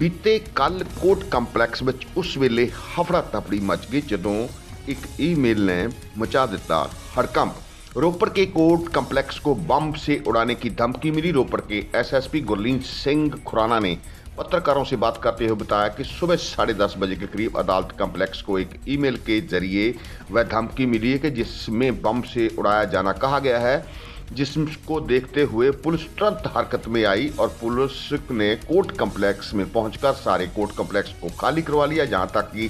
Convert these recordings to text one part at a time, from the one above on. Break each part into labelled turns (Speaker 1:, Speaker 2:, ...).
Speaker 1: ਬੀਤੇ ਕੱਲ court complex ਵਿੱਚ ਉਸ ਵੇਲੇ ਹਫੜਾ ਤਫੜੀ ਮਚ ਗਈ ਜਦੋਂ ਇੱਕ ईमेल ने मचा ਦਿੱਤਾ हड़कंप रोपड़ के कोर्ट कम्प्लेक्स को बम से उड़ाने की धमकी मिली रोपड़ के एसएसपी गुरलीन सिंह खुराना ने पत्रकारों से बात करते हुए बताया कि सुबह साढ़े दस बजे के करीब अदालत कम्प्लेक्स को एक ईमेल के जरिए वह धमकी मिली है कि जिसमें बम से उड़ाया जाना कहा गया है जिसको देखते हुए पुलिस तुरंत हरकत में आई और पुलिस ने कोर्ट कम्प्लेक्स में पहुंचकर सारे कोर्ट कम्प्लेक्स को खाली करवा लिया, जहाँ तक कि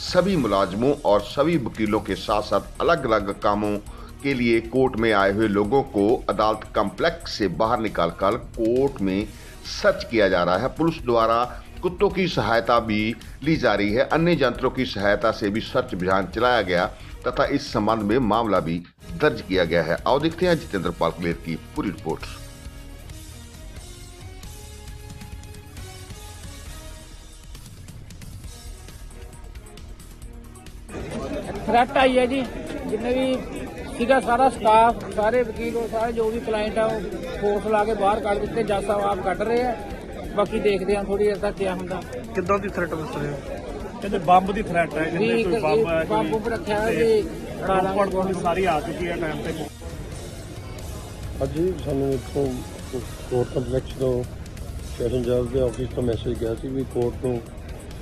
Speaker 1: सभी मुलाजमों और सभी वकीलों के साथ साथ अलग अलग कामों के लिए कोर्ट में आए हुए लोगों को अदालत कम्प्लेक्स से बाहर निकालकर कोर्ट में सर्च किया जा रहा है। पुलिस द्वारा कुत्तों की सहायता भी ली जा रही है। अन्य यंत्रों की सहायता से भी सर्च अभियान चलाया गया। तथा इस संबंध में मामला भी दर्ज किया गया है आओ देखते हैं जितेंद्र पाल क्लेर की पूरी रिपोर्ट
Speaker 2: ਥ੍ਰੈਟ ਆਈ ਹੈ ਜੀ ਜਿੰਨੇ ਵੀ ਸੀਗਾ ਸਾਰਾ ਸਟਾਫ ਸਾਰੇ ਵਕੀਲ ਉਹ ਸਾਰੇ ਜੋ ਵੀ ਕਲਾਇੰਟ ਆ ਉਹ ਫੋਰਸ ਲਾ ਕੇ ਬਾਹਰ ਕੱਢ ਦਿੱਤੇ ਜੱਜ ਸਾਹਿਬ ਆਪ ਕੱਢ ਰਹੇ ਆ ਬਾਕੀ ਦੇਖਦੇ ਆ ਥੋੜੀ ਦੇਰ ਤੱਕ ਕੀ ਹੁੰਦਾ
Speaker 3: ਕਿੱਦਾਂ ਦੀ ਥ੍ਰੈਟ ਦੱਸ ਰਹੇ ਹੋ ਕਹਿੰਦੇ ਬੰਬ ਦੀ ਥ੍ਰੈਟ ਹੈ ਕਹਿੰਦੇ ਕੋਈ ਬੰਬ ਹੈ
Speaker 2: ਬੰਬ ਉੱਪਰ ਰੱਖਿਆ ਹੈ ਜੀ
Speaker 3: ਰੋਪੜ ਪੁਲਿਸ ਸਾਰੀ ਆ ਚੁੱਕੀ ਹੈ ਟਾਈਮ ਤੇ।
Speaker 4: ਅੱਜ ਸਾਨੂੰ ਇੱਥੋਂ ਕੋਰਟ ਕੰਪਲੈਕਸ ਤੋਂ ਸੈਸ਼ਨ ਜੱਜ ਦੇ ਆਫਿਸ ਤੋਂ ਮੈਸੇਜ ਗਿਆ ਸੀ ਵੀ ਕੋਰਟ ਨੂੰ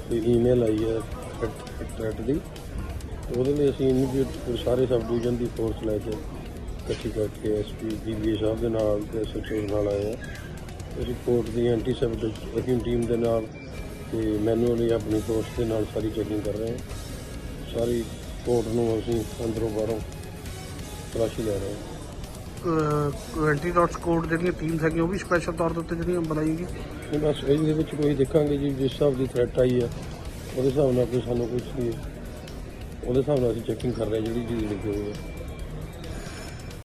Speaker 4: ਕੋਈ ਈਮੇਲ ਆਈ ਹੈ ਥ੍ਰੈਟ ਦੀ। ਤੇ ਉਹਦੇ ਲਈ ਅਸੀਂ ਇਮੀਡੀਏਟ ਸਾਰੇ ਸਬ ਡਿਵੀਜ਼ਨ ਦੀ ਫੋਰਸ ਲੈ ਕੇ ਇਕੱਠੀ ਕਰਕੇ ਐਸਪੀ ਜੀਬੀ ਸਾਹਿਬ ਦੇ ਨਾਲ ਤੇ ਐਸਐਚਓ ਨਾਲ ਆਏ ਹਾਂ। ਅਸੀਂ ਕੋਰਟ ਦੀ ਐਂਟੀ ਸੈਪਟਿਕ ਟੀਮ ਦੇ ਨਾਲ ਤੇ ਮੈਨੂਅਲੀ ਆਪਣੀ ਫੋਰਸ ਦੇ ਨਾਲ ਸਾਰੀ ਚੈਕਿੰਗ ਕਰ ਰਹੇ ਹਾਂ। ਸਾਰੀ ਕੋਰਟ ਨੂੰ ਅਸੀਂ ਅੰਦਰੋਂ ਬਾਹਰੋਂ ਤਲਾਸ਼ੀ ਲੈ ਰਹੇ ਹਾਂ।
Speaker 3: ਐਂਟੀ ਡਾਟਸ ਕੋਡ ਜਿਹੜੀਆਂ ਟੀਮਸ ਹੈਗੀਆਂ ਉਹ ਵੀ ਸਪੈਸ਼ਲ ਤੌਰ ਦੇ ਉੱਤੇ ਜਿਹੜੀਆਂ ਬਣਾਈ ਗਈ
Speaker 4: ਨਹੀਂ ਬਸ ਇਹਦੇ ਵਿੱਚ ਕੋਈ ਦੇਖਾਂਗੇ ਜੀ ਜਿਸ ਹਿਸਾਬ ਦੀ ਥ੍ਰੈਟ ਆਈ ਹੈ ਉਹਦੇ ਹਿਸਾਬ ਨਾਲ ਕੋਈ ਸਾਨੂੰ ਕੁਝ ਨਹੀਂ ਉਹਦੇ ਹਿਸਾਬ ਨਾਲ ਅਸੀਂ ਚੈਕਿੰਗ ਕਰ ਰਹੇ ਜਿਹੜੀ ਚੀਜ਼ ਲਿਖੀ ਹੋਈ ਹੈ।